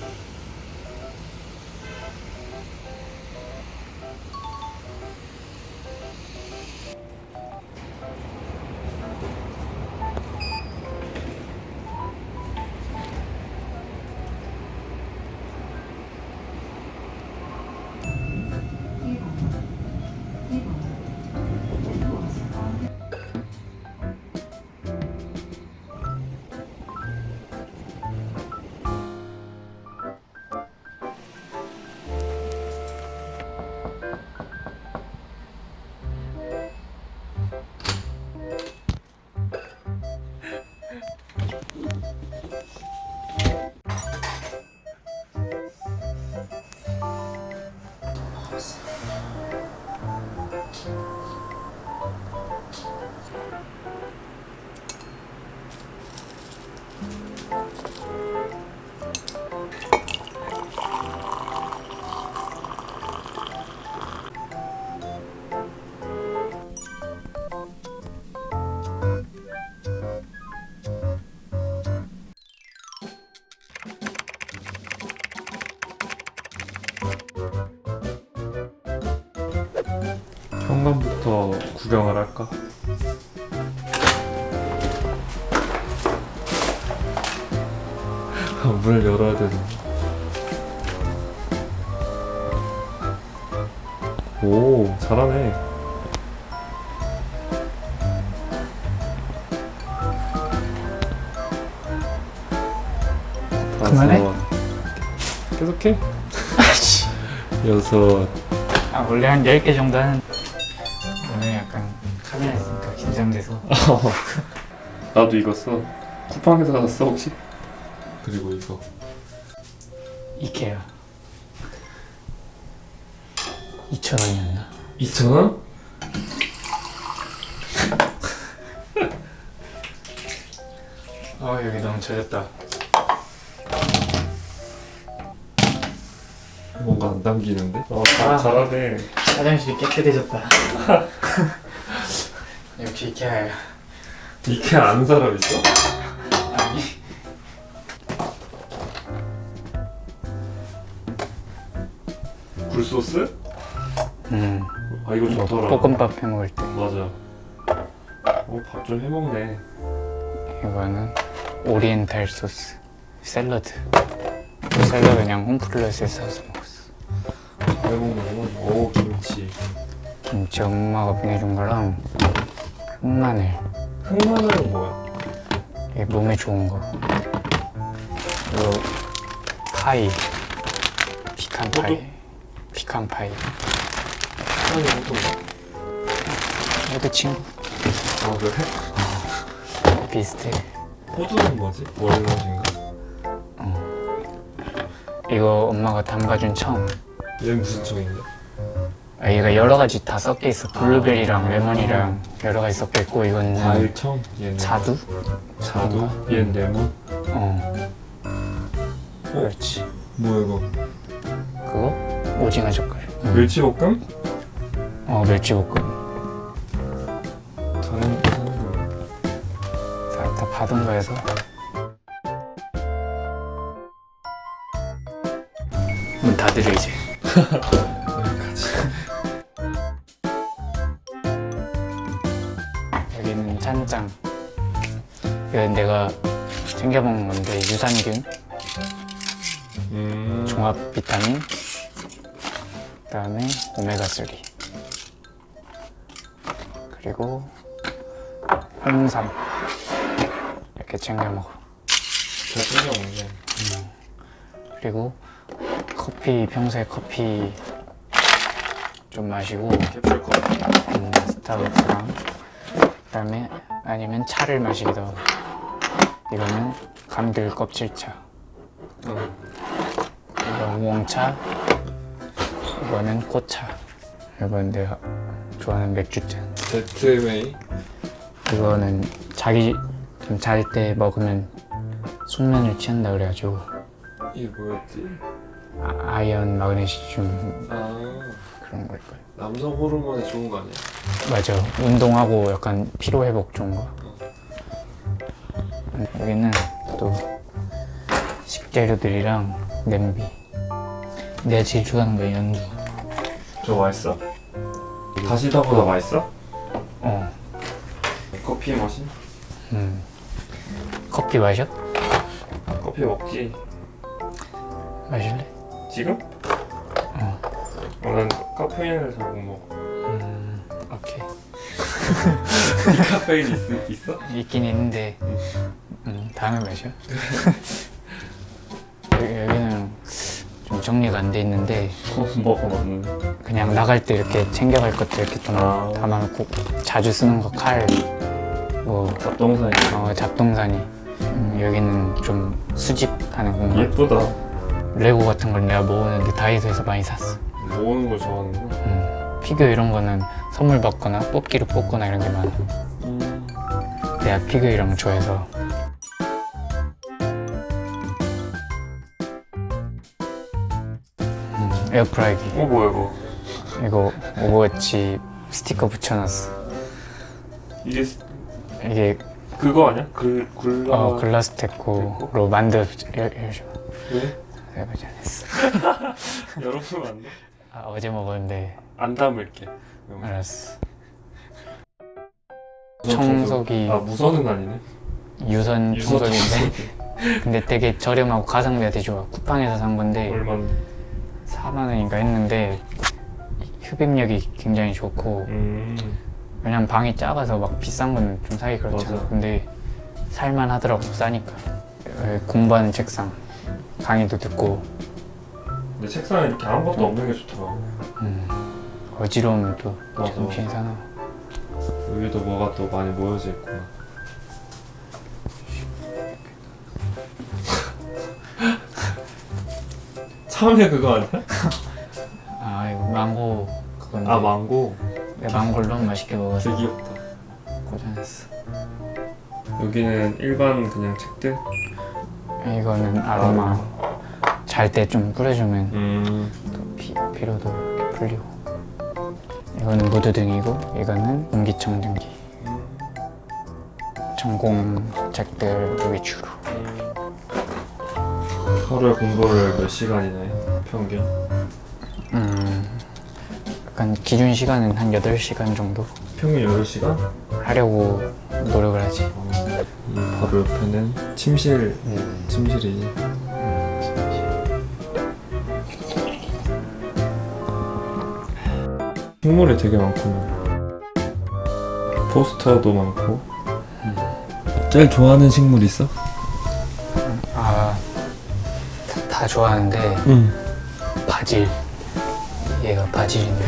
Thank you. 현관부터 구경을 할까? 아, 문을 열어야 되네. 오, 잘하네. 그만해? 다섯. 계속해. 여섯. 아 원래 한 10개 정도 하는 오 나도 이거 써. 쿠팡에서 샀어 혹시? 그리고 이거. 이케아 2,000원이었나? 2,000원? 아 여기 너무 젖었다 뭔가 안 담기는데? 어, 아. 잘하네. 화장실이 깨끗해졌다 역시 이케아야 이케 아는 사람 있어? 아니 굴소스? 음 아 이거 뭐 좋더라. 볶음밥 해 먹을 때 맞아. 어, 밥 좀 해 먹네. 이거는 오리엔탈 소스 샐러드 이 샐러드 그냥 홈플러스에서 사서 먹었어 해 먹는 거. 오, 김치. 김치 엄마가 보내준 거랑 흑마늘 흑마늘은 뭐야? 이게 몸에 좋은 거. 그리고 파이, 피칸 파이, 피칸 파이. 아니? 이것도 친구 아, 그래? 비슷해. 호두는 뭐지? 월넛인가? 이거 엄마가 담가준 청. 얘는 무슨 청인데? 아, 얘가 여러 가지 다 섞여 있어. 블루베리랑 레몬이랑 여러 가지 섞여 있고 이거는 과일 청? 얘는 자두? 자두? 얘는 레몬? 어. 그렇지. 뭐야 이거? 그거 오징어 젓갈. 응. 멸치볶음? 어 멸치볶음. 저는 다, 다 받은 거여서. 문 닫으려 이제. 이건 내가 챙겨 먹는 건데 유산균, 음. 종합 비타민, 그다음에 오메가 3. 그리고 홍삼 이렇게 챙겨 먹어. 잘 챙겨 먹네. 그리고 커피 평소에 커피 좀 마시고 캡슐 커피. 음, 스타벅스랑 그다음에 아니면 차를 마시기도 하고 이거는 감귤 껍질차 응. 이건 우엉차 이거는 꽃차 이건 내가 좋아하는 맥주잔 제트웨이. 이거는 자기 좀잘때 먹으면 숙면을 취한다 그래가지고 이게 뭐였지? 아, 아이언 마그네슘 아 그런 걸 거예요 남성 호르몬에 좋은 거 아니야? 맞아 운동하고 약간 피로 회복 좋은 거 음, 여기는 또 식재료들이랑 냄비. 내가 제일 좋아하는 거 연두. 저 맛있어? 다시다보다 맛있어? 어. 커피 머신? 음. 커피 마셔? 커피 먹지 마실래? 지금? 어. 어, 난 카페인을 잘 못 먹어 음. 오케이. 카페인 있, 있어? 있긴 있는데 음, 다음에 마셔. 여기- 여기는 좀 정리가 안 돼 있는데 먹는 그냥 나갈 때 이렇게 챙겨갈 것들 이렇게 좀 아. 담아놓고 자주 쓰는 거 칼, 뭐 잡동사니 어, 잡동사니. 음, 여기는 좀 수집하는 공간. 예쁘다 레고 같은 걸 내가 모으는데 다이소에서 많이 샀어. 모으는 걸 좋아하는구나 음, 피규어 이런 거는 선물 받거나 뽑기로 뽑거나 이런 게 많아. 내가 피규어 이런 거 좋아해서. 에어프라이기. 어 뭐야 이거 이거 오버워치 스티커 붙여놨어. 이게 스- 이게 그거 아니야? 글 굴라 어, 글라스 테코로 만들어 열죠. 왜? 해보지 않았어. 열어보면 안 돼? 아, 어제 먹었는데 안 담을게 알았어. 청소기 아 무선은 아니네 유선 유선 청소기인데 근데 되게 저렴하고 가성비가 되게 좋아. 쿠팡에서 산 건데 얼마인데? 4만 원인가 했는데 흡입력이 굉장히 좋고 음 왜냐면 방이 작아서 막 비싼 건 좀 사기 그렇잖아. 맞아. 근데 살만 하더라고 싸니까. 어, 공부하는 책상 강의도 듣고 근데 책상에 이렇게 아무것도 없는 게 좋더라고 음, 어지러우면 또 맞아. 정신이 사나. 여기도 뭐가 또 많이 모여져 있구나 처음에 그거 아니야? 아 이거 망고 그건데. 아 망고? 내가 망고를 너무 맛있게 먹어서 되게 귀엽다. 고생했어. 여기는 일반 그냥 책들? 이거는 아로마. 잘 때 좀 뿌려주면 음. 또 피, 피로도 이렇게 풀리고. 이거는 무드등이고 이거는 공기청정기. 전공 책들 위주로 하루에 공부를 몇 시간이나 해? 평균? 음 약간 기준 시간은 한 8시간 정도 평균 8시간? 하려고 노력을 하지 이 바로 옆에는 침실 침실이 식물이 되게 많구나 포스터도 많고 제일 좋아하는 식물 있어? 다, 다 좋아하는데 응 바질. 얘가 바질인데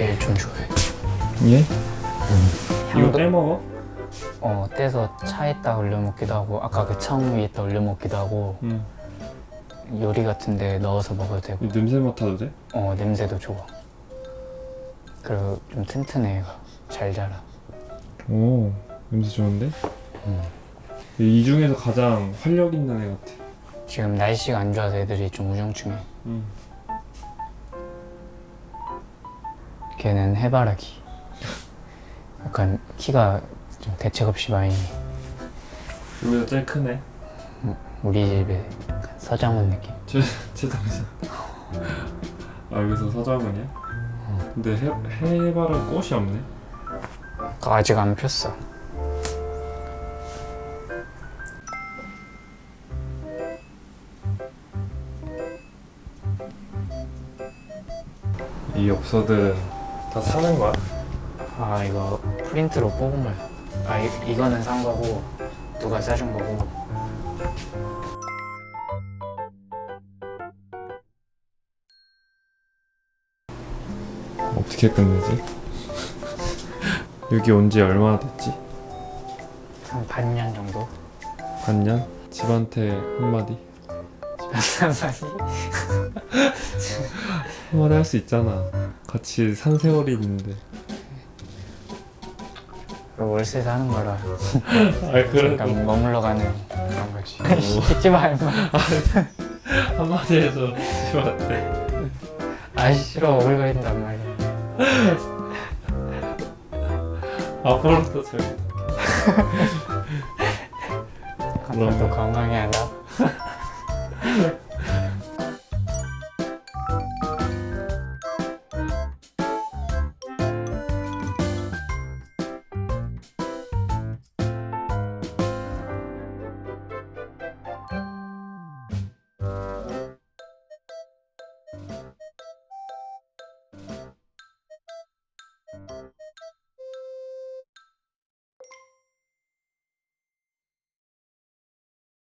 얘를 좀 좋아해. 예? 이거 향도 떼먹어? 어 떼서 차에다 올려 먹기도 하고 아까 그 창 위에다 올려 먹기도 하고 응 요리 같은데 넣어서 먹어도 되고. 이 냄새 맡아도 돼? 어 냄새도 좋아. 그리고 좀 튼튼해 얘가. 잘 자라. 오 냄새 좋은데? 음. 이 중에서 가장 활력 있는 애 같아 지금 날씨가 안 좋아서 애들이 좀 우중충해 응 걔는 해바라기. 약간 키가 좀 대책 없이 많이 여기서 제일 크네. 우리 집에 약간 서장훈 느낌. 제, 제 당신 아 여기서 서장훈이야? 근데 해, 해바라 꽃이 없네. 아직 안 폈어 이 엽서들은 다 사는 거야? 아 이거 프린트로 뽑은 거야 아 이, 이거는 산 거고 누가 싸준 거고 어떻게 끝내지? 여기 온 지 얼마나 됐지? 한 반년 정도 반년? 집한테 한마디? 한마디 할수 있잖아. 같이 산 세월이 있는데. 월세 사는 거라. 아 약간 머물러 가는 그런 거지. 잊지 마 임마 한마디 해줘 집한테 아 싫어. 오글거린단 말이야. 앞으로도 잘. 앞으로도 건강해야 한다 Yeah.